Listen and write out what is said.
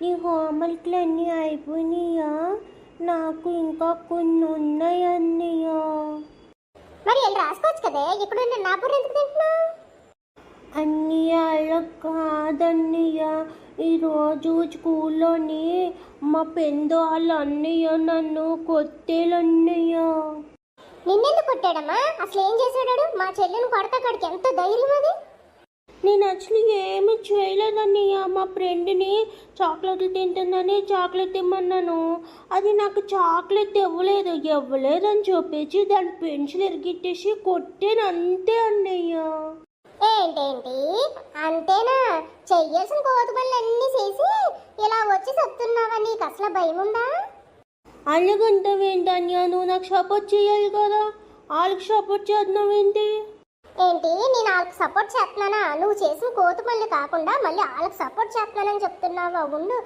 నీ హోంవర్క్లు అన్నీ అయిపోయినాయా నాకు ఇంకా కొన్ని ఉన్నాయి అన్నయ్య మరి వెళ్ళి రాసుకోవచ్చు కదే. ఇప్పుడు నేను నా బుర్ర ఎందుకు తింటున్నావు? అన్నయ్య అలా కాదన్నయ్య. ఈరోజు స్కూల్లోని మా పెందు వాళ్ళ అన్నయ్య నన్ను కొట్టేలన్నయ్య. నిన్నెందుకు కొట్టాడమ్మా? అసలు ఏం చేశాడు మా చెల్లెని కొడతా కాడికి ఎంత ధైర్యం అది? నేను యాక్చువల్లీ ఏమి చేయలేదన్నయ్య మా ఫ్రెండ్ని చాక్లెట్లు తింటుందని చాక్లెట్ ఇమ్మన్నాను అది నాకు చాక్లెట్ ఇవ్వలేదు. ఇవ్వలేదని చెప్పేసి దాని పెన్సిల్ ఎరిగిట్టేసి కొట్టాను. అంతే అన్నయ్య ఏంటేంటి? అంతేనా? చెయ్యాల్సిన కోతి పనులు అన్నీ చేసి ఇలా వచ్చి చెప్తున్నావా నీకు అసలు భయం ఉందా అలాగంటావేంటి అన్నయ్య నువ్వు నాకు సపోర్ట్ చేయాలి కదా. వాళ్ళకి సపోర్ట్ చేస్తున్నావేంటి? ఏంటి? నేను వాళ్ళకి సపోర్ట్ చేస్తున్నానా? నువ్వు చేసిన కోతి పనులు కాకుండా మళ్ళీ వాళ్ళకి సపోర్ట్ చేస్తున్నానని చెప్తున్నావా? ఉండు.